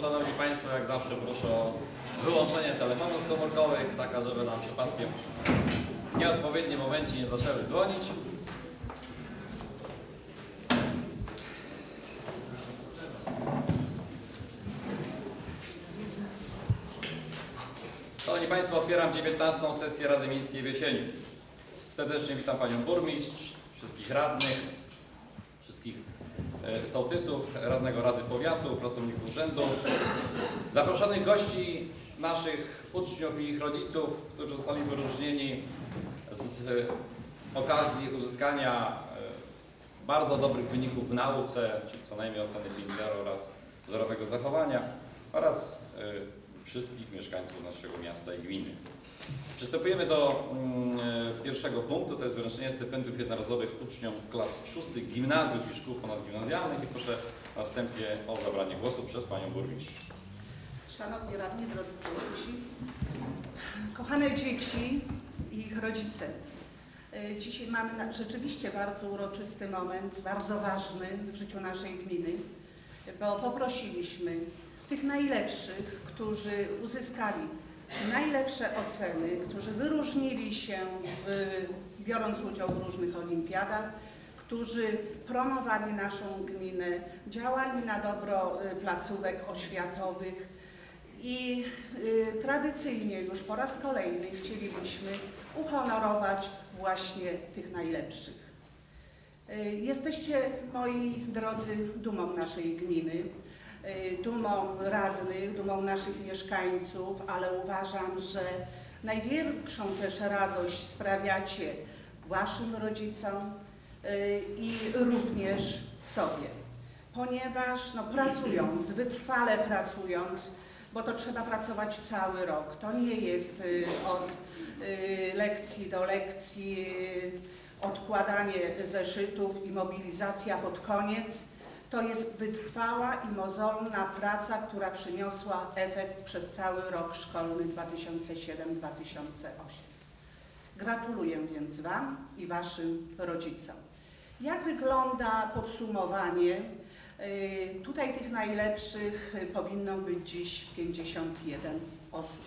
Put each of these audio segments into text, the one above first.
Szanowni Państwo, jak zawsze proszę o wyłączenie telefonów komórkowych, tak żeby nam przypadkiem w nieodpowiednim momencie nie zaczęły dzwonić. Szanowni Państwo, otwieram 19. sesję Rady Miejskiej w Jesieniu. Serdecznie witam Panią Burmistrz, wszystkich radnych, wszystkich e, sołtysów, radnego Rady Powiatu, pracowników urzędu, zaproszonych gości, naszych uczniów i ich rodziców, którzy zostali wyróżnieni z okazji uzyskania e, bardzo dobrych wyników w nauce, czyli co najmniej oceny 5.0 oraz wzorowego zachowania oraz e, wszystkich mieszkańców naszego miasta i gminy. Przystępujemy do mm, e, pierwszego punktu, to jest wręczenie stypendiów jednorazowych uczniom klas szóstych gimnazjów i szkół ponadgimnazjalnych i proszę na wstępie o zabranie głosu przez Panią Burmistrz. Szanowni radni, drodzy sołtysi, kochane dzieci i ich rodzice. E, Dzisiaj mamy rzeczywiście bardzo uroczysty moment, bardzo ważny w życiu naszej gminy, bo poprosiliśmy tych najlepszych, którzy uzyskali najlepsze oceny, którzy wyróżnili się w, biorąc udział w różnych olimpiadach, którzy promowali naszą gminę, działali na dobro y, placówek oświatowych i y, tradycyjnie już po raz kolejny chcielibyśmy uhonorować właśnie tych najlepszych. Y, Jesteście, moi drodzy, dumą naszej gminy, dumą radnych, dumą naszych mieszkańców, ale uważam, że największą też radość sprawiacie waszym rodzicom y, i również sobie. Ponieważ no, pracując, wytrwale pracując, bo to trzeba pracować cały rok. To nie jest y, od y, lekcji do lekcji, y, odkładanie zeszytów i mobilizacja pod koniec. To jest wytrwała i mozolna praca, która przyniosła efekt przez cały rok szkolny 2007-2008. Gratuluję więc Wam i Waszym rodzicom. Jak wygląda podsumowanie? Y, Tutaj tych najlepszych powinno być dziś 51 osób.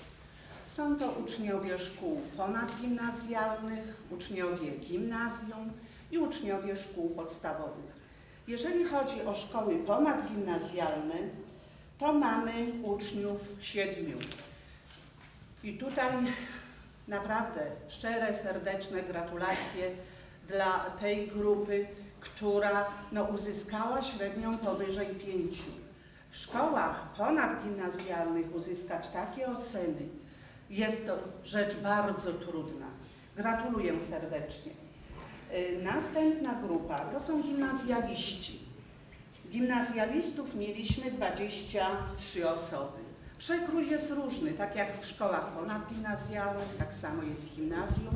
Są to uczniowie szkół ponadgimnazjalnych, uczniowie gimnazjum i uczniowie szkół podstawowych. Jeżeli chodzi o szkoły ponadgimnazjalne, to mamy uczniów siedmiu. I tutaj naprawdę szczere, serdeczne gratulacje dla tej grupy, która no, uzyskała średnią powyżej pięciu. W szkołach ponadgimnazjalnych uzyskać takie oceny jest to rzecz bardzo trudna. Gratuluję serdecznie. Y, Następna grupa to są gimnazjaliści. Gimnazjalistów mieliśmy 23 osoby. Przekrój jest różny, tak jak w szkołach ponadgimnazjalnych, tak samo jest w gimnazjum.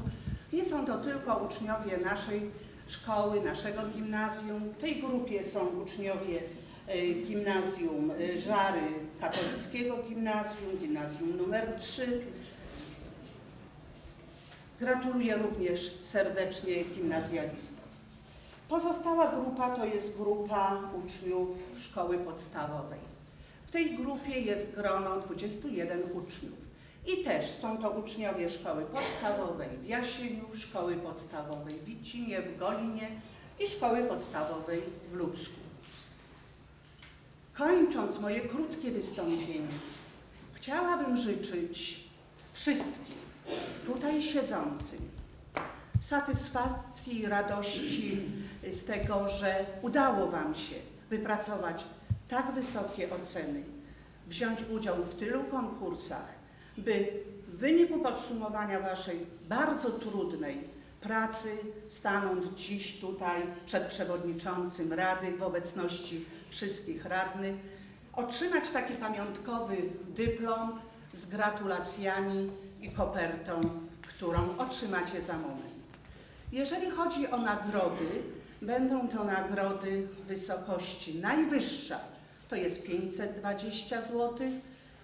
Nie są to tylko uczniowie naszej szkoły, naszego gimnazjum. W tej grupie są uczniowie y, gimnazjum y, Żary Katolickiego Gimnazjum, gimnazjum numer 3. Gratuluję również serdecznie gimnazjalistom. Pozostała grupa to jest grupa uczniów szkoły podstawowej. W tej grupie jest grono 21 uczniów. I też są to uczniowie szkoły podstawowej w Jasieniu, szkoły podstawowej w Wicinie, w Golinie i szkoły podstawowej w Lubsku. Kończąc moje krótkie wystąpienie, chciałabym życzyć wszystkim. Tutaj siedzącym satysfakcji i radości z tego, że udało Wam się wypracować tak wysokie oceny, wziąć udział w tylu konkursach, by w wyniku podsumowania Waszej bardzo trudnej pracy stanąć dziś tutaj przed przewodniczącym Rady w obecności wszystkich radnych, otrzymać taki pamiątkowy dyplom z gratulacjami i kopertą, którą otrzymacie za moment. Jeżeli chodzi o nagrody, będą to nagrody wysokości najwyższa, to jest 520 zł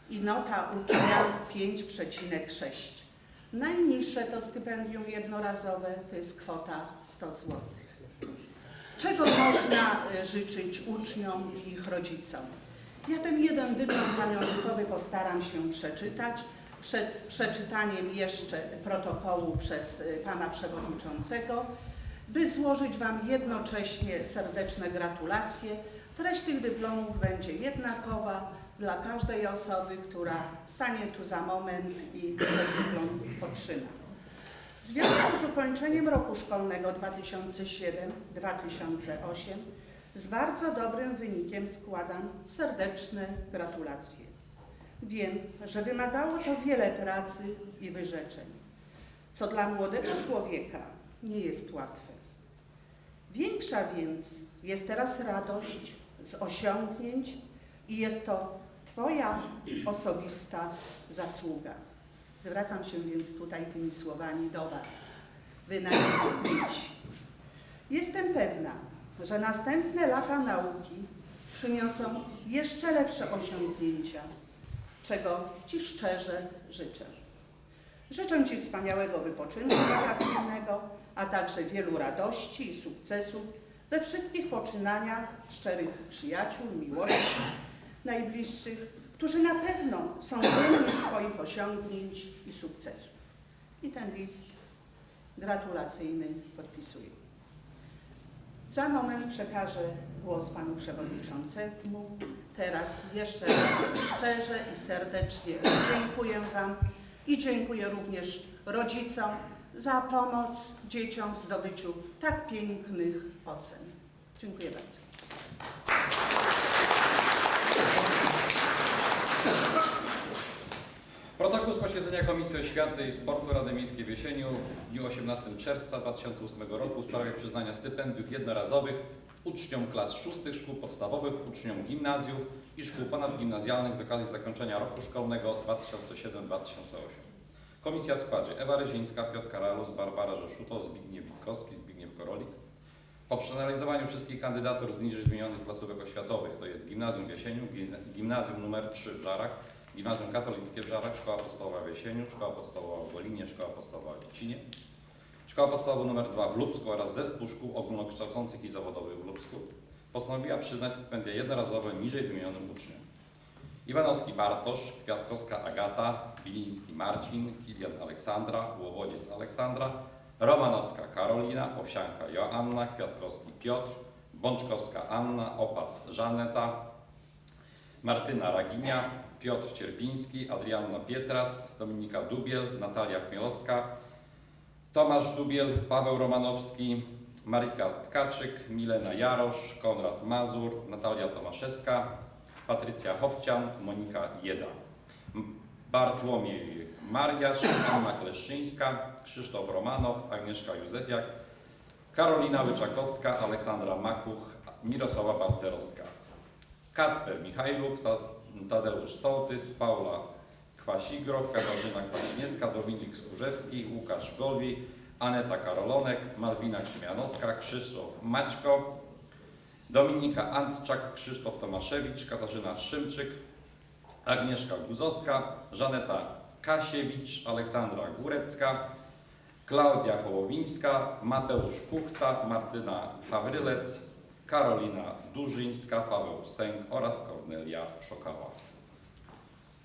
i nota ucznia 5,6. Najniższe to stypendium jednorazowe to jest kwota 100 zł. Czego można y, życzyć uczniom i ich rodzicom? Ja ten jeden dyplom pamiątkowy postaram się przeczytać. Przed przeczytaniem jeszcze protokołu przez y, pana przewodniczącego, by złożyć Wam jednocześnie serdeczne gratulacje. Treść tych dyplomów będzie jednakowa dla każdej osoby, która stanie tu za moment i ten dyplom otrzyma. W związku z ukończeniem roku szkolnego 2007-2008 z bardzo dobrym wynikiem składam serdeczne gratulacje. Wiem, że wymagało to wiele pracy i wyrzeczeń, co dla młodego człowieka nie jest łatwe. Większa więc jest teraz radość z osiągnięć i jest to Twoja osobista zasługa. Zwracam się więc tutaj tymi słowami do Was, Wy najmłodsi. Jestem pewna, że następne lata nauki przyniosą jeszcze lepsze osiągnięcia, czego Ci szczerze życzę. Życzę Ci wspaniałego wypoczynku wakacyjnego, a także wielu radości i sukcesów we wszystkich poczynaniach szczerych przyjaciół, miłości, najbliższych, którzy na pewno są dumni z Twoich osiągnięć i sukcesów. I ten list gratulacyjny podpisuję. Za moment przekażę głos Panu Przewodniczącemu. Teraz jeszcze raz szczerze i serdecznie dziękuję Wam i dziękuję również rodzicom za pomoc dzieciom w zdobyciu tak pięknych ocen. Dziękuję bardzo. Protokół z posiedzenia Komisji Oświaty i Sportu Rady Miejskiej w Jesieniu w dniu 18 czerwca 2008 roku w sprawie przyznania stypendiów jednorazowych uczniom klas szóstych szkół podstawowych, uczniom gimnazjów i szkół ponadgimnazjalnych z okazji zakończenia roku szkolnego 2007-2008. Komisja w składzie Ewa Ryzińska, Piotr Karalus, Barbara Rzeszuto, Zbigniew Witkowski, Zbigniew Korolik. Po przeanalizowaniu wszystkich kandydatur z niżej wymienionych placówek oświatowych, to jest Gimnazjum w Jesieniu, Gimnazjum nr 3 w Żarach, Gimnazjum Katolickie w Żarach, Szkoła Podstawowa w Jesieniu, Szkoła Podstawowa w Wolinie, Szkoła Podstawowa w Wicinie, Szkoła Podstawowa nr 2 w Lubsku oraz Zespół Szkół Ogólnokształcących i Zawodowych w Lubsku postanowiła przyznać stypendia jednorazowe niżej wymienionym uczniom. Iwanowski Bartosz, Kwiatkowska Agata, Biliński Marcin, Kilian Aleksandra, Łowodziec Aleksandra, Romanowska Karolina, Owsianka Joanna, Kwiatkowski Piotr, Bączkowska Anna, Opas Żaneta, Martyna Raginia, Piotr Cierpiński, Adrianna Pietras, Dominika Dubiel, Natalia Chmielowska, Tomasz Dubiel, Paweł Romanowski, Marika Tkaczyk, Milena Jarosz, Konrad Mazur, Natalia Tomaszewska, Patrycja Howcian, Monika Jeda, Bartłomiej Mariasz, Anna Kleszczyńska, Krzysztof Romanow, Agnieszka Józefiak, Karolina Łyczakowska, Aleksandra Makuch, Mirosława Balcerowska. Kacper Michajluk, Tadeusz Sołtys, Paula Kwasigroch, Katarzyna Kwaśniewska, Dominik Skórzewski, Łukasz Golwi, Aneta Karolonek, Malwina Krzymianowska, Krzysztof Maćko, Dominika Antczak, Krzysztof Tomaszewicz, Katarzyna Szymczyk, Agnieszka Guzowska, Żaneta Kasiewicz, Aleksandra Górecka, Klaudia Hołowińska, Mateusz Kuchta, Martyna Hawrylec, Karolina Durzyńska, Paweł Sęk oraz Kornelia Szokała.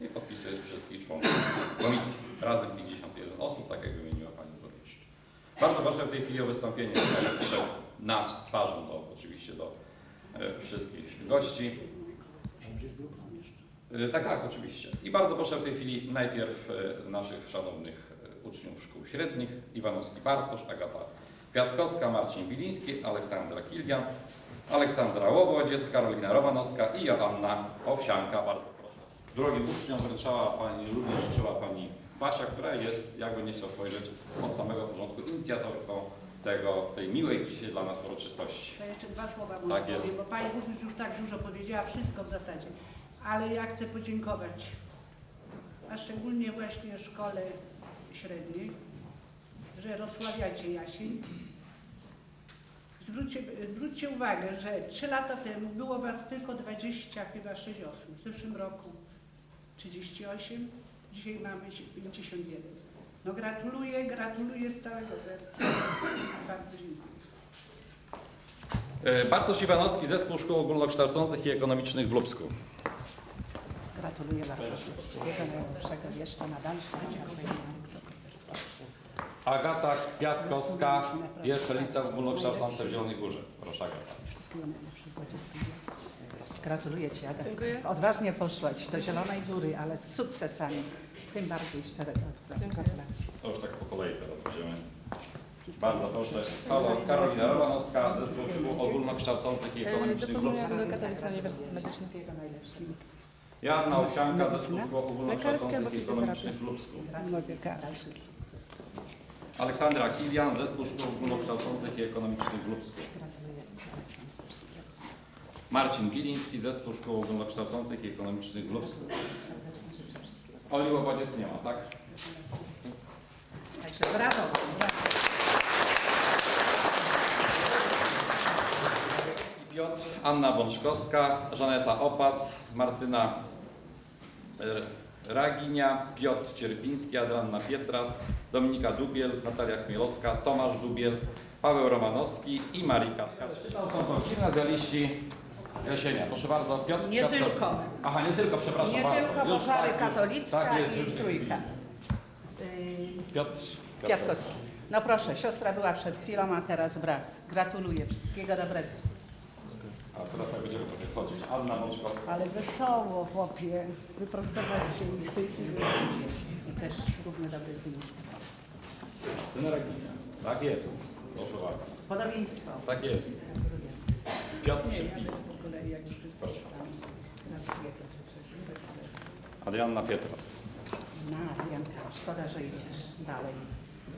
I podpisy wszystkich członków komisji. Razem 51 osób, tak jak wymieniła Pani Burmistrz. Bardzo proszę w tej chwili o wystąpienie nas, twarzą do, oczywiście do e, wszystkich gości. E, Tak, tak, oczywiście. I bardzo proszę w tej chwili najpierw e, naszych szanownych uczniów szkół średnich, Iwanowski Bartosz, Agata Kwiatkowska, Marcin Biliński, Aleksandra Kilwian, Aleksandra Łobodziec, Karolina Romanowska i Joanna Owsianka. Bardzo proszę. Drogim uczniom wręczała Pani, również życzyła Pani Basia, która jest, jakby nie chciał spojrzeć, od samego początku inicjatorką tego, tej miłej dzisiaj dla nas uroczystości. To jeszcze dwa słowa może Tak jest. powiem, bo Pani Burmistrz już tak dużo powiedziała, wszystko w zasadzie. Ale ja chcę podziękować, a szczególnie właśnie szkole średniej, że rozsławiacie Jasień. Zwróćcie, zwróćcie uwagę, że trzy lata temu było Was tylko 20, chyba 6 osób. W zeszłym roku 38, dzisiaj mamy 51. No gratuluję, gratuluję z całego serca. Bardzo dziękuję. E, Bartosz Iwanowski, Zespół Szkół Ogólnokształcących i Ekonomicznych w Lubsku. Gratuluję bardzo. Wszystkiego najlepszego jeszcze na dalsze. Agata Kwiatkowska, pierwsze liceum ogólnokształcące w Zielonej Górze. Proszę Agata. Wszystkiego najlepszego w studiach. Gratuluję Ci, Aga. Odważnie poszłaś do Zielonej Góry, ale z sukcesami. Tym bardziej szczere gratulacje. To już tak po kolei teraz będziemy. Bardzo proszę. Halo, Karolina Romanowska, Zespół Szkół Ogólnokształcących i Ekonomicznych w Lubsku. Dyplomujemy do Katowic na Uniwersytet Medyczny. Joanna Owsianka, Zespół Szkół Ogólnokształcących i Ekonomicznych w Lubsku. Sukcesów. Aleksandra Kilian, Zespół Szkół Ogólnokształcących i Ekonomicznych w Lubsku. Marcin Biliński, Zespół Szkół Ogólnokształcących i Ekonomicznych w Lubsku. Serdecznie życzę wszystkiego. Oli Łobodziec nie ma, tak? Także brawo. Piotr, Anna Bączkowska, Żaneta Opas, Martyna R- Raginia, Piotr Cierpiński, Adrianna Pietras, Dominika Dubiel, Natalia Chmielowska, Tomasz Dubiel, Paweł Romanowski i Marika Tkacz. To są to gimnazjaliści Jasienia. Proszę bardzo, Piotr Nie Kwiatkowski. tylko. Aha, nie tylko, przepraszam Nie bardzo. tylko Już Pożary tak, już- Katolicka tak jest, i już- Trójka. Yy, Piotr Kwiatkowski. No proszę, siostra była przed chwilą, a teraz brat. Gratuluję. Wszystkiego dobrego. A teraz tak będziemy trochę chodzić. Anna Bączkowska. Ale wesoło, chłopie. Wyprostować się i w tej chwili. I też równie dobry wynik. Martyna Raginia. Tak jest. Proszę bardzo. Podobieństwo. Tak jest. Piotr Cierpiński. po kolei, jak już wszyscy czytamy. Gratuluję Piotrze, wszystkiego. Adrianna Pietras. Marianka, szkoda, że idziesz dalej,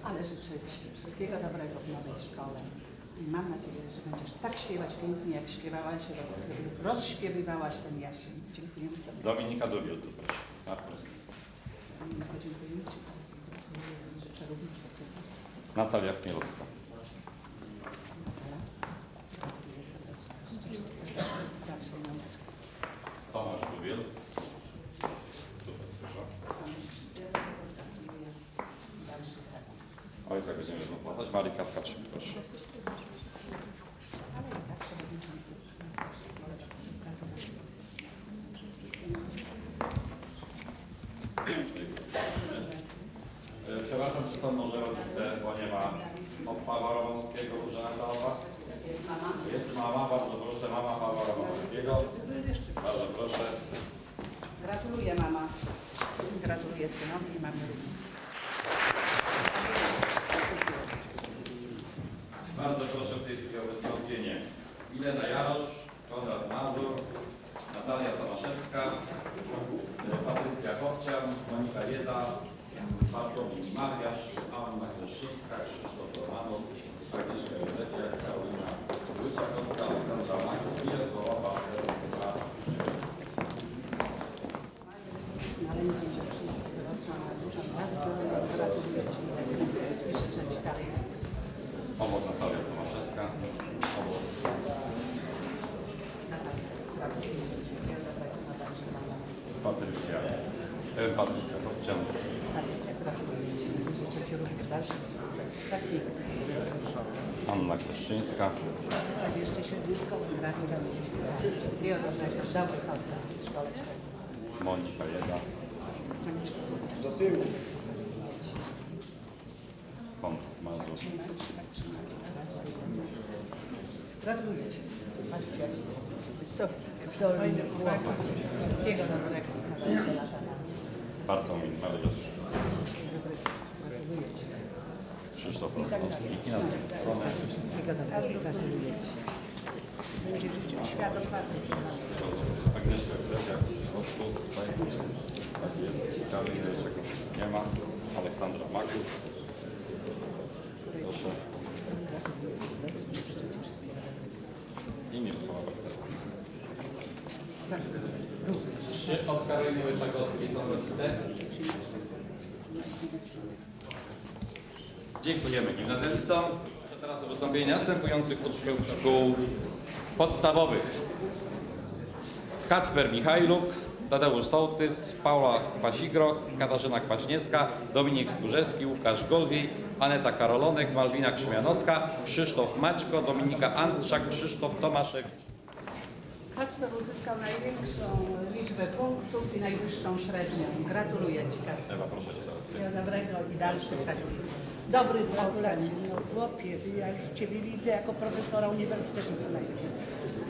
ale życzę Ci wszystkiego dobrego w nowej szkole. I mam nadzieję, że będziesz tak śpiewać pięknie, jak śpiewałaś, roz, rozśpiewywałaś ten jasień. Dziękujemy sobie. Dominika tu proszę. Tak, proszę. Dominiko, dziękujemy Ci bardzo. Życzę również. Natalia Chmielowska. Natalia, Gratuluję serdecznie. Życzę wszystkiego dobrego w dalszej nauce. Tomasz Dubiel. Super, proszę. Gratuluję dalszych lat. Oj, tak będziemy zapłatać. Marika Tkaczyk, proszę. Ale i tak przewodniczący strony. Wszystkiego dobrego. Gratuluję. E, Przepraszam, czy są może rodzice, bo nie ma od Pawła Romanowskiego, Żaneta o Was? Jest mama? Jest mama, bardzo proszę, mama Pawła Romanowskiego. Bardzo proszę. Gratuluję mama. Gratuluję synowi i mamy również. Bardzo proszę w tej chwili o wystąpienie Milena Jarosz, Konrad Mazur, Natalia Tomaszewska, e, Chowcian, Monika Jeda, Bartłomiej Mariasz, Anna Kleszczyńska, Krzysztof Romanów, Agnieszka Józefia, Karolina Łyczakowska, Aleksandra Majka, Mirosława Pacerowska. Maleńkie dziewczynki wyrosła na dużą bardzo gratuluję Ci i życzę Ci dalej sukcesu. Obok Natalia Tomaszewska. Obok Natalia, gratuluję Ci wszystkiego dobrego na dalsze lata. Patrycja. E, Patrycja Chowcian. Patrycja, gratuluję Ci i życzę Ci również dalszych sukcesów. Tak pięknie. Anna Kleszczyńska. Tak jeszcze siódmy szkoły. Gratuluję Ci. Wszystkiego dobrego. Dobrych ocen w szkole średniej. Monika Jeda. Konrad Mazur. Gratuluję Ci. Patrzcie, jaki wysoki, fajny chłopak. Wszystkiego dobrego na dalsze lata. Bartłomiej Mariusz. Wszystkiego dobrego. Gratuluję Ci. Krzysztof Romanowski. I Natalia Somer. Wszystkiego dobrego. Gratuluję Ci. Będzie życzył świat otwarty. Agnieszka Józefia. Krzysztof tutaj. Tak Karolina Czekowska nie ma. Aleksandra Maków. Proszę. I Mirosława. Również. Czy od Karoliny Łyczakowskiej są rodzice? Dziękujemy gimnazjalistom. Proszę teraz o wystąpienie następujących uczniów szkół podstawowych. Kacper Michajluk, Tadeusz Sołtys, Paula Kwasigroch, Katarzyna Kwaśniewska, Dominik Skórzewski, Łukasz Golwiej, Aneta Karolonek, Malwina Krzymianowska, Krzysztof Maćko, Dominika Antczak, Krzysztof Tomaszek. Kacper uzyskał największą liczbę punktów i najwyższą średnią. Gratuluję Ci Kacper. Ewa, proszę Cię teraz. Dobrego i dalszych takich dobrych Gratulacje. ocen. No chłopie, ja już Ciebie widzę jako profesora uniwersytetu przynajmniej.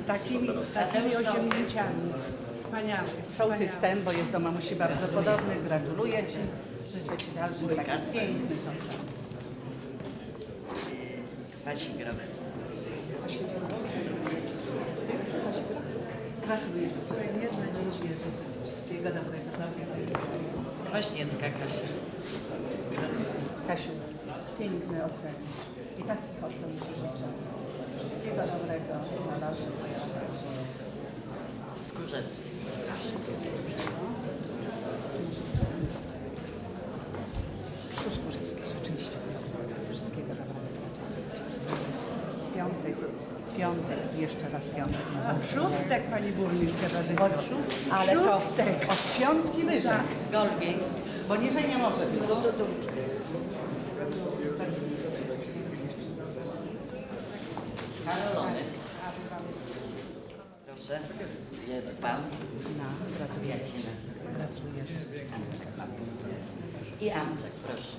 Z takimi, z takimi osiągnięciami. Wspaniale. Sołtysem, bo jest do mamusi bardzo podobny. Gratuluję Ci. Życzę Ci dalszych takich pięknych ocen. Kwasigroch. Gratuluję Ci serdecznie. Dziękuję. Życzę Ci wszystkiego dobrego. Kwaśniewska Kasia. Kasiu, piękne oceny. I takich ocen Ci życzę. Wszystkiego dobrego na lata. Skórzewski. Skórzewski, rzeczywiście. Wszystkiego dobrego. Piątek, piątek, jeszcze raz piątek. A szóstek Pani Burmistrz trzeba życzyć. Ale to Szóstek. od piątki wyżej, Golgi. bo niżej nie może być. Karolonek. Proszę. Jest pan. No, gratuluję. Jak się nazywa? Gratuluję. I Andrzej, proszę.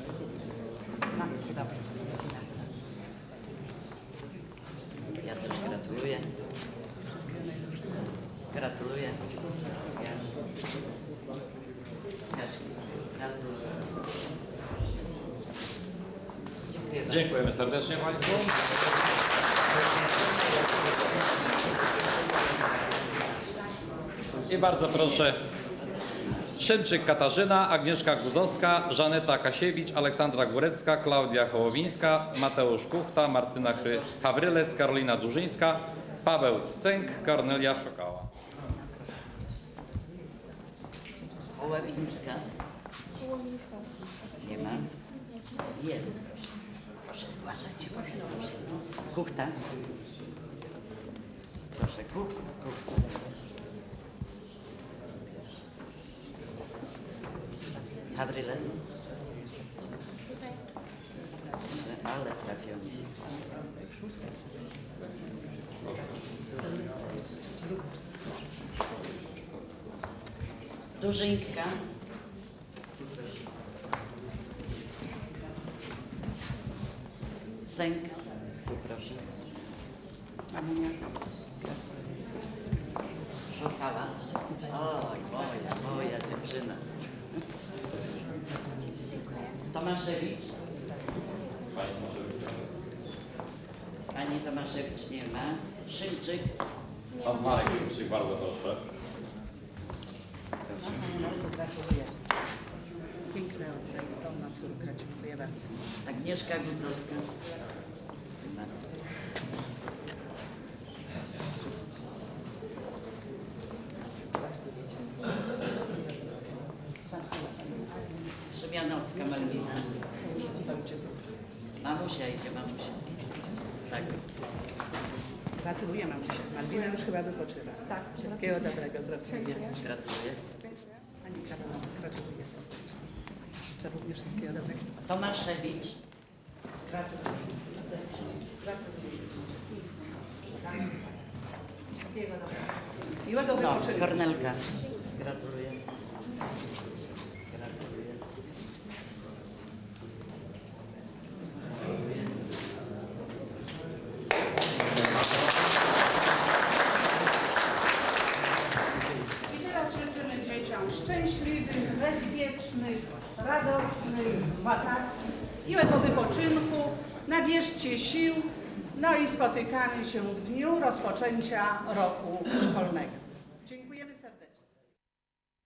No, dobra. Ja też gratuluję. Gratuluję. Ja. Kasia. Gratuluję. Dziękuję bardzo. Dziękujemy serdecznie Państwu. I bardzo proszę Szymczyk Katarzyna, Agnieszka Guzowska, Żaneta Kasiewicz, Aleksandra Górecka, Klaudia Hołowińska, Mateusz Kuchta, Martyna Chry- Hawrylec, Karolina Durzyńska, Paweł Sęk, Kornelia Szokała. Hoławińska. Nie ma? Jest. Proszę zgłaszać, jest to wszystko. Kuchta. Proszę, kuch. Hawrylec. Ale trafiony. Durzyńska. Sęk. Tu. Szukała. Oj, moja, moja dziewczyna. Tomaszewicz. Pani Tomaszewicz nie ma. Szymczyk. Pan Marek Szymczyk, bardzo proszę. Gratuluję. Piękne oceny, zdolna córka. Dziękuję bardzo. Agnieszka Gudzowska. Nie ma. Szymianowska Malwina. Mamusia idzie, mamusia. Tak. Gratuluję mamusia. Malwina już chyba wypoczywa. Tak. Wszystkiego dobrego. Gratuluję. Gratuluję. Pani Karolina, gratuluję serdecznie. Życzę również wszystkiego dobrego. Tomaszewicz. Gratuluję. Gratuluję. Wszystkiego dobrego. Miłego No, wypoczynku. Kornelka. Gratuluję. I teraz życzymy dzieciom szczęśliwych, bezpiecznych, radosnych wakacji, miłego wypoczynku, nabierzcie sił, no i spotykamy się w dniu rozpoczęcia roku.